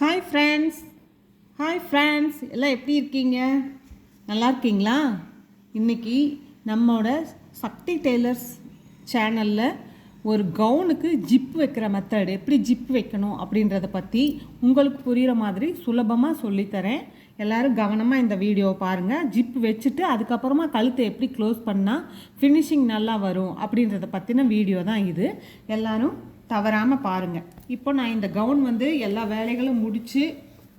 Hi friends hi friends எல்லாம் எப்படி இருக்கீங்க? நல்லா இருக்கீங்களா? இன்னைக்கு நம்மளோட சக்தி டெய்லர்ஸ் சேனலில் ஒரு கவுனுக்கு ஜிப் வைக்கிற மெத்தட் எப்படி ஜிப் வைக்கணும் அப்படின்றத பற்றி உங்களுக்கு புரிகிற மாதிரி சுலபமாக சொல்லித்தரேன். எல்லோரும் கவனமாக இந்த வீடியோவை பாருங்கள் ஜிப் வச்சுட்டு அதுக்கப்புறமா கழுத்தை எப்படி க்ளோஸ் பண்ணால் ஃபினிஷிங் நல்லா வரும் அப்படின்றத பற்றின வீடியோ தான் இது. எல்லாரும் தவறாமல் பாருங்கள் இப்போ நான் இந்த கவுன் வந்து எல்லா வேலைகளும் முடித்து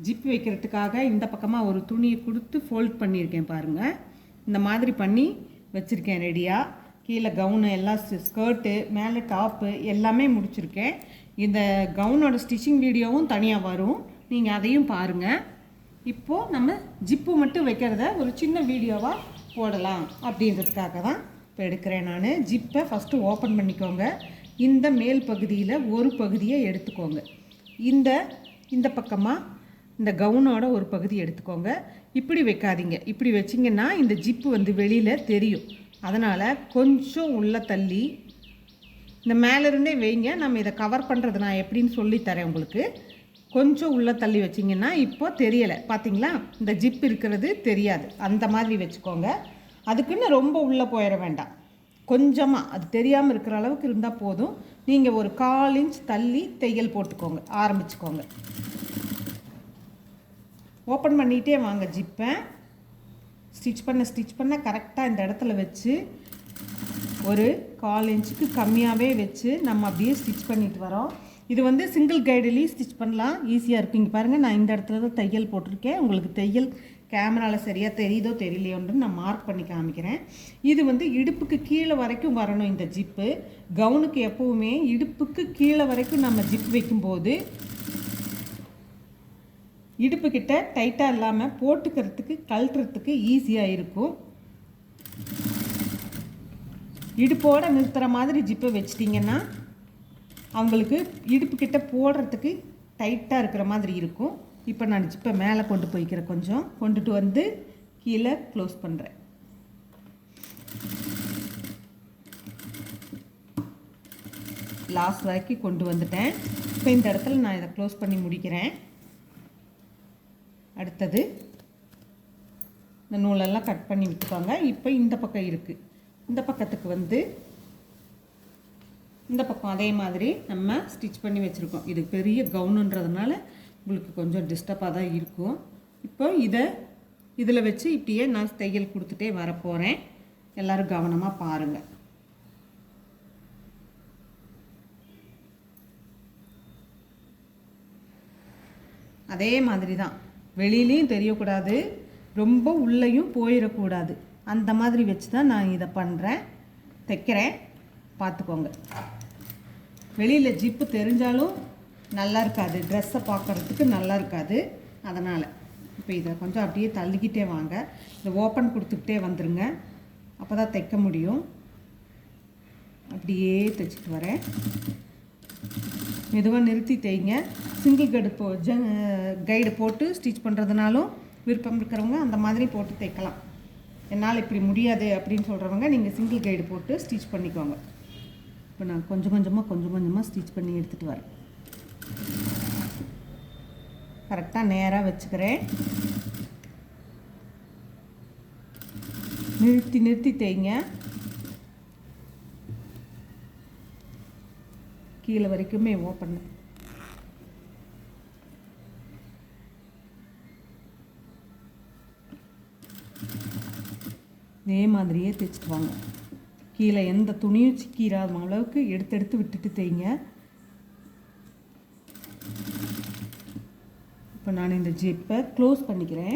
ஜிப் வைக்கிறதுக்காக இந்த பக்கமாக ஒரு துணியை கொடுத்து ஃபோல்ட் பண்ணியிருக்கேன் பாருங்கள் இந்த மாதிரி பண்ணி வச்சுருக்கேன் ரெடியாக கீழே கவுனு எல்லாம் ஸ்கர்ட்டு மேலே டாப்பு எல்லாமே முடிச்சிருக்கேன். இந்த கவுனோட ஸ்டிச்சிங் வீடியோவும் தனியாக வரும். நீங்கள் அதையும் பாருங்கள் இப்போது நம்ம ஜிப்பு மட்டும் வைக்கிறத ஒரு சின்ன வீடியோவாக போடலாம் அப்படின்றதுக்காக தான் இப்போ எடுக்கிறேன் நான். ஜிப்பை ஃபஸ்ட்டு ஓப்பன் பண்ணிக்கோங்க. இந்த மேல் பகுதியில் ஒரு பகுதியை எடுத்துக்கோங்க. இந்த இந்த பக்கமாக இந்த கவுனோட ஒரு பகுதி எடுத்துக்கோங்க. இப்படி வைக்காதீங்க. இப்படி வச்சிங்கன்னா இந்த ஜிப்பு வந்து வெளியில் தெரியும். அதனால் கொஞ்சம் உள்ளே தள்ளி இந்த மேலேருந்தே வைங்க. நம்ம இதை கவர் பண்ணுறது நான் எப்படின்னு சொல்லித்தரேன் உங்களுக்கு. கொஞ்சம் உள்ளே தள்ளி வச்சிங்கன்னா இப்போ தெரியலை. பார்த்தீங்களா இந்த ஜிப் இருக்கிறது தெரியாது. அந்த மாதிரி வச்சுக்கோங்க. அதுக்குன்னு ரொம்ப உள்ளே போயிட வேண்டாம். கொஞ்சமாக அது தெரியாமல் இருக்கிற அளவுக்கு இருந்தால் போதும். நீங்கள் ஒரு கால் இன்ச் தள்ளி தையல் போட்டுக்கோங்க ஆரம்பிச்சுக்கோங்க. ஓப்பன் பண்ணிகிட்டே வாங்க ஜிப்பை. ஸ்டிச் பண்ண ஸ்டிச் பண்ண கரெக்டாக இந்த இடத்துல வச்சு ஒரு கால் இன்ச்சுக்கு கம்மியாகவே வச்சு நம்ம அப்படியே ஸ்டிச் பண்ணிட்டு வரோம். இது வந்து சிங்கிள் கைடுலேயும் ஸ்டிச் பண்ணலாம். ஈஸியாக இருப்பீங்க பாருங்கள் நான் இந்த இடத்துல தான் தையல் போட்டிருக்கேன். உங்களுக்கு தையல் கேமராவில் சரியாக தெரியுதோ தெரியலையோன்னு நான் மார்க் பண்ணி காமிக்கிறேன். இது வந்து இடுப்புக்கு கீழே வரைக்கும் வரணும் இந்த ஜிப்பு. கவுனுக்கு எப்போவுமே இடுப்புக்கு கீழே வரைக்கும் நம்ம ஜிப் வைக்கும்போது இடுப்புக்கிட்ட டைட்டாக இல்லாமல் போட்டுக்கிறதுக்கு கழட்டுறதுக்கு ஈஸியாக இருக்கும். இடுப்போடு நிறுத்துகிற மாதிரி ஜிப்பை வச்சிட்டிங்கன்னா அவங்களுக்கு இடுப்புக்கிட்ட போடுறதுக்கு டைட்டாக இருக்கிற மாதிரி இருக்கும். இப்போ நான் ஜிப்பை மேலே கொண்டு போய்க்கிறேன் கொஞ்சம் கொண்டுட்டு வந்து கீழே க்ளோஸ் பண்ணுறேன் லாஸ்ட் வரைக்கும் கொண்டு வந்துட்டேன். இப்போ இந்த இடத்துல நான் இதை க்ளோஸ் பண்ணி முடிக்கிறேன். அடுத்தது இந்த நூலெல்லாம் கட் பண்ணி விட்டுக்கோங்க. இப்போ இந்த பக்கம் இருக்குது இந்த பக்கத்துக்கு வந்து இந்த பக்கம் அதே மாதிரி நம்ம ஸ்டிச் பண்ணி வச்சுருக்கோம். இது பெரிய கவுனுன்றதுனால உங்களுக்கு கொஞ்சம் டிஸ்டர்பாக தான் இருக்கும். இப்போ இதை இதில் வச்சு இப்படியே நான் தையல் கொடுத்துட்டே வரப்போகிறேன் எல்லோரும் கவனமாக பாருங்கள் அதே மாதிரி தான். வெளியிலையும் தெரியக்கூடாது. ரொம்ப உள்ளேயும் போயிடக்கூடாது. அந்த மாதிரி வச்சு தான் நான் இதை பண்ணுறேன் தைக்கிறேன். பார்த்துக்கோங்க. வெளியில் ஜிப்பு தெரிஞ்சாலும் நல்லா இருக்காது ட்ரெஸ்ஸை பார்க்குறதுக்கு நல்லா இருக்காது அதனால். இப்போ இதை கொஞ்சம் அப்படியே தள்ளிக்கிட்டே வாங்க. இதை ஓப்பன் கொடுத்துக்கிட்டே வந்துடுங்க அப்போ தான் தைக்க முடியும். அப்படியே தைச்சிட்டு வரேன். மெதுவாக நிறுத்தி தைங்க சிங்கிள் கைடு போ ஜ கைடு போட்டு ஸ்டிச் பண்ணுறதுனாலும் விருப்பம் இருக்கிறவங்க அந்த மாதிரி போட்டு தைக்கலாம். என்னால் இப்படி முடியாது அப்படின்னு சொல்கிறவங்க நீங்கள் சிங்கிள் கைடு போட்டு ஸ்டிச் பண்ணிக்கோங்க. இப்போ நான் கொஞ்சம் கொஞ்சமாக கொஞ்சம் கொஞ்சமாக ஸ்டிச் பண்ணி எடுத்துகிட்டு வரேன். கரெக்டாக நேராக வச்சுக்கிறேன். நிறுத்தி நிறுத்தி தேய்ங்க. கீழே வரைக்குமே ஓப்பன் இதே மாதிரியே தைச்சிட்டு வாங்க. கீழே எந்த துணியும் சிக்கிறாத அளவுக்கு எடுத்து எடுத்து விட்டுட்டு தேய்ங்க. இப்போ நான் இந்த ஜிப்பை க்ளோஸ் பண்ணிக்கிறேன்.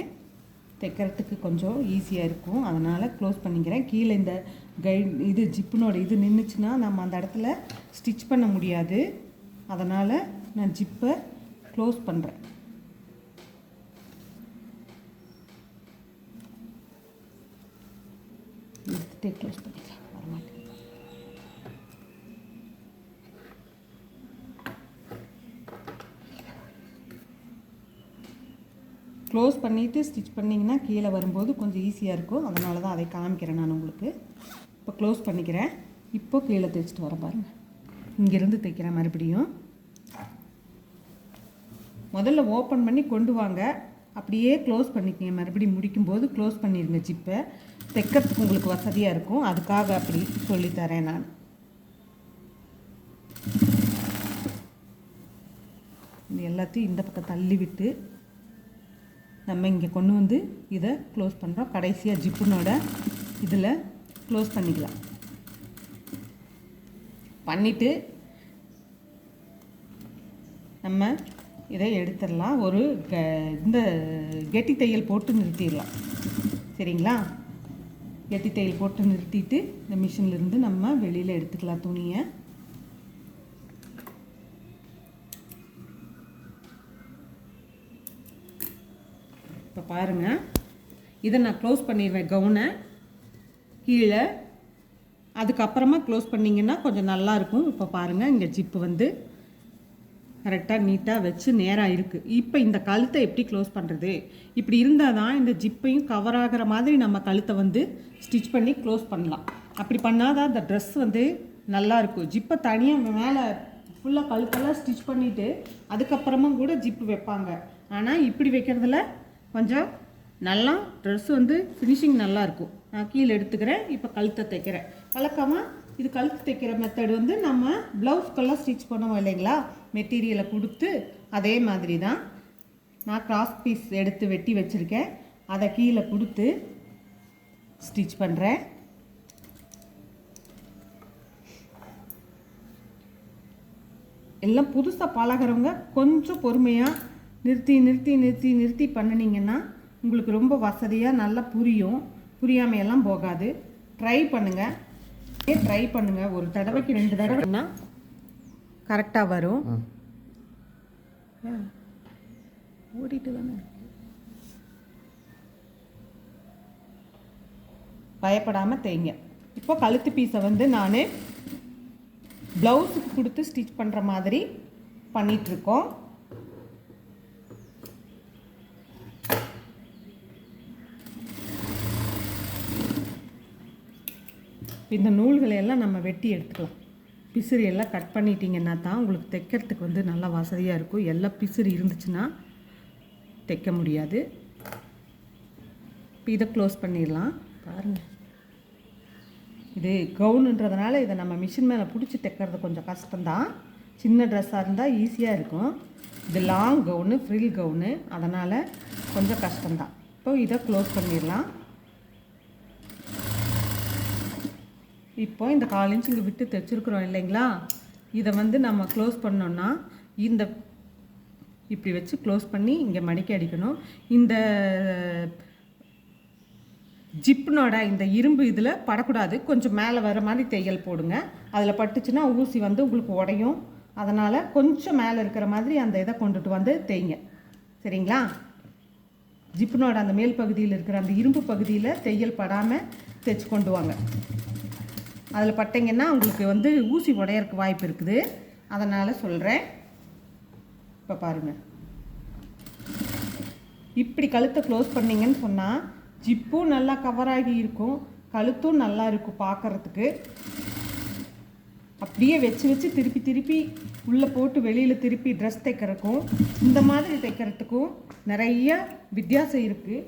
தைக்கிறதுக்கு கொஞ்சம் ஈஸியாக இருக்கும். அதனால் க்ளோஸ் பண்ணிக்கிறேன். கீழே இந்த கைட் இது ஜிப்பினோட இது நின்றுச்சுன்னா நம்ம அந்த இடத்துல ஸ்டிச் பண்ண முடியாது. அதனால் நான் ஜிப்பை க்ளோஸ் பண்ணுறேன் எடுத்துகிட்டே க்ளோஸ் பண்ணுறேன் க்ளோஸ் பண்ணிவிட்டு ஸ்டிச் பண்ணிங்கன்னா கீழே வரும்போது கொஞ்சம் ஈஸியாக இருக்கும். அதனால தான் அதை காமிக்கிறேன் நான் உங்களுக்கு. இப்போ க்ளோஸ் பண்ணிக்கிறேன். இப்போ கீழே தைச்சிட்டு வர பாருங்கள் இங்கேருந்து தைக்கிறேன் மறுபடியும். முதல்ல ஓப்பன் பண்ணி கொண்டு வாங்க. அப்படியே க்ளோஸ் பண்ணிக்கங்க. மறுபடியும் முடிக்கும்போது க்ளோஸ் பண்ணிடுங்க ஜிப்பை. தைக்கிறதுக்கு உங்களுக்கு வசதியாக இருக்கும். அதுக்காக அப்படி சொல்லித்தரேன் நான். இது எல்லாத்தையும் இந்த பக்கம் தள்ளி விட்டு நம்ம இங்கே கொண்டு வந்து இதை க்ளோஸ் பண்ணுறோம் கடைசியாக ஜிப்புனோட இதில் க்ளோஸ் பண்ணிக்கலாம். பண்ணிவிட்டு நம்ம இதை எடுத்துடலாம். ஒரு க இந்த கெட்டி தையல் போட்டு நிறுத்திடலாம். சரிங்களா? கெட்டி தையல் போட்டு நிறுத்திட்டு இந்த மிஷின்லேருந்து நம்ம வெளியில் எடுத்துக்கலாம் துணியை. பாருங்கள் இதை நான் க்ளோஸ் பண்ணிடுவேன் கவுனை. கீழே. அதுக்கப்புறமா க்ளோஸ் பண்ணிங்கன்னா கொஞ்சம் நல்லாயிருக்கும் இப்போ பாருங்கள் இங்கே ஜிப்பு வந்து கரெக்டாக நீட்டாக வச்சு நேராக இருக்குது இப்போ இந்த கழுத்தை எப்படி க்ளோஸ் பண்ணுறது இப்படி இருந்தால் தான் இந்த ஜிப்பையும் கவர் ஆகிற மாதிரி நம்ம கழுத்தை வந்து ஸ்டிச் பண்ணி க்ளோஸ் பண்ணலாம். அப்படி பண்ணாதான் அந்த இந்த ட்ரெஸ் வந்து நல்லா இருக்கும். ஜிப்பை தனியாக மேலே ஃபுல்லாக கழுத்தெல்லாம் ஸ்டிச் பண்ணிவிட்டு அதுக்கப்புறமா கூட ஜிப்பு வைப்பாங்க. ஆனால் இப்படி வைக்கிறதுல கொஞ்சம் நல்லா ட்ரெஸ் வந்து ஃபினிஷிங் நல்லா இருக்கும் நான் கீழே எடுத்துக்கிறேன் இப்போ கழுத்தை தைக்கிறேன். வழக்கமாக இது கழுத்து தைக்கிற மெத்தட் வந்து நம்ம ப்ளவுஸ்க்கெல்லாம் ஸ்டிச் பண்ணுவோம் இல்லைங்களா? மெட்டீரியலை கொடுத்து அதே மாதிரி தான் நான் கிராஸ் பீஸ் எடுத்து வெட்டி வச்சுருக்கேன். அதை கீழே கொடுத்து ஸ்டிச் பண்ணுறேன் எல்லாம் புதுசாக பழகிறவங்க கொஞ்சம் பொறுமையாக நிறுத்தி நிறுத்தி நிறுத்தி நிறுத்தி பண்ணினீங்கன்னா உங்களுக்கு ரொம்ப வசதியாக நல்லா புரியும். புரியாமையெல்லாம் போகாது. ட்ரை பண்ணுங்கள் ட்ரை பண்ணுங்கள் ஒரு தடவைக்கு ரெண்டு தடவைன்னா கரெக்டாக வரும்? ஓடிட்டு தானே பயப்படாமல் தேய்ங்க. இப்போ கழுத்து பீஸை வந்து நான் ப்ளவுஸுக்கு கொடுத்து ஸ்டிச் பண்ணுற மாதிரி பண்ணிகிட்ருக்கோம் இந்த நூல்களை எல்லாம் நம்ம வெட்டி எடுத்துக்கலாம். பிசிறி எல்லாம் கட் பண்ணிட்டீங்கன்னா தான் உங்களுக்கு தைக்கிறதுக்கு வந்து நல்லா வசதியாக இருக்கும். எல்லாம் பிசிறி இருந்துச்சுன்னா தைக்க முடியாது. இப்போ இதை க்ளோஸ் பண்ணிடலாம். பாருங்கள் இது கவுனுன்றதுனால இதை நம்ம மிஷின் மேலே பிடிச்சி தைக்கிறது கொஞ்சம் கஷ்டம்தான். சின்ன ட்ரெஸ்ஸாக இருந்தால் ஈஸியாக இருக்கும். இது லாங் கவுனு ஃப்ரில் கவுனு அதனால் கொஞ்சம் கஷ்டம்தான். இப்போ இதை க்ளோஸ் பண்ணிடலாம். இப்போ இந்த கால் இன்ச் இங்கே விட்டு தைச்சிருக்குறோம் இல்லைங்களா? இதை வந்து நம்ம க்ளோஸ் பண்ணோன்னா இந்த இப்படி வச்சு க்ளோஸ் பண்ணி இங்கே மடிக்க அடிக்கணும். இந்த ஜிப்னோட இந்த இரும்பு இதில் படக்கூடாது. கொஞ்சம் மேலே வர மாதிரி தையல் போடுங்க. அதில் பட்டுச்சுன்னா ஊசி வந்து உங்களுக்கு உடையும். அதனால் கொஞ்சம் மேலே இருக்கிற மாதிரி அந்த இதை கொண்டுட்டு வந்து தேய்ங்க. சரிங்களா? ஜிப்னோட அந்த மேல் பகுதியில் இருக்கிற அந்த இரும்பு பகுதியில் தையல் படாமல் தைச்சு கொண்டு வாங்க. அதில் பட்டிங்கன்னா உங்களுக்கு வந்து ஊசி உடையறக்கு வாய்ப்பு இருக்குது. அதனால் சொல்கிறேன் இப்போ பாருங்கள் இப்படி கழுத்தை க்ளோஸ் பண்ணீங்கன்னு சொன்னால் ஜிப்பும் நல்லா கவர் ஆகி இருக்கும். கழுத்தும் நல்லா இருக்கும் பார்க்குறதுக்கு அப்படியே வச்சு வச்சு திருப்பி திருப்பி உள்ளே போட்டு வெளியில் திருப்பி ட்ரெஸ் தைக்கிறதுக்கும் இந்த மாதிரி தைக்கிறதுக்கும் நிறைய வித்தியாசம் இருக்குது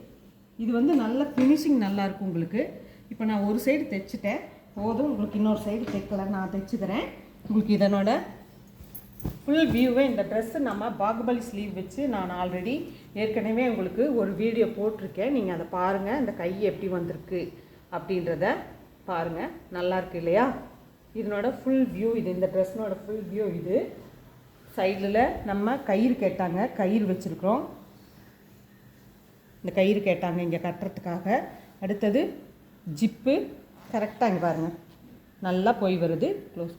இது வந்து நல்ல ஃபினிஷிங் நல்லாயிருக்கும் உங்களுக்கு. இப்போ நான் ஒரு சைடு தைச்சிட்டேன். போதும். உங்களுக்கு இன்னொரு சைடு தைக்கல நான் தைச்சு தரேன் உங்களுக்கு இதனோட ஃபுல் வியூவை இந்த ட்ரெஸ்ஸு நம்ம பாகுபலி ஸ்லீவ் வச்சு நான் ஆல்ரெடி ஏற்கனவே உங்களுக்கு ஒரு வீடியோ போட்டிருக்கேன். நீங்கள் அதை பாருங்கள் இந்த கை எப்படி வந்திருக்கு அப்படின்றத பாருங்கள் நல்லாயிருக்கு இல்லையா? இதனோட ஃபுல் வியூ இது இந்த ட்ரெஸ்னோட ஃபுல் வியூ இது. சைடில் நம்ம கயிறு கேட்டாங்க. கயிறு வச்சுருக்குறோம். இந்த கயிறு கேட்டாங்க இங்கே கட்டுறதுக்காக. அடுத்தது ஜிப்பு. கரெக்டாக இங்கே பாருங்கள் நல்லா போய் வருது. க்ளோஸ்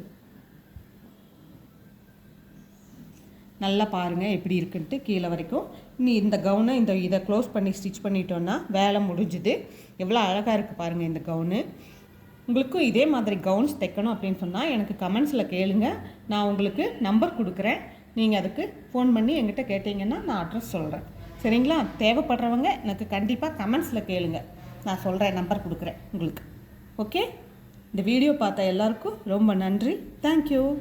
நல்லா பாருங்கள் எப்படி இருக்குன்ட்டு கீழே வரைக்கும். நீ இந்த கவுனை இந்த இதை க்ளோஸ் பண்ணி ஸ்டிச் பண்ணிட்டோன்னா வேலை முடிஞ்சுது. எவ்வளோ அழகாக இருக்குது பாருங்கள் இந்த கவுனு உங்களுக்கும் இதே மாதிரி கவுன்ஸ் தைக்கணும் அப்படின்னு சொன்னால் எனக்கு கமெண்ட்ஸில் கேளுங்க. நான் உங்களுக்கு நம்பர் கொடுக்குறேன். நீங்கள் அதுக்கு ஃபோன் பண்ணி எங்கிட்ட கேட்டிங்கன்னா நான் அட்ரஸ் சொல்கிறேன் சரிங்களா? தேவைப்படுறவங்க எனக்கு கண்டிப்பாக கமெண்ட்ஸில் கேளுங்க. நான் சொல்கிறேன் நம்பர் கொடுக்குறேன் உங்களுக்கு. ஓகே? இந்த வீடியோ பார்த்த எல்லாருக்கும் ரொம்ப நன்றி. தேங்க்யூ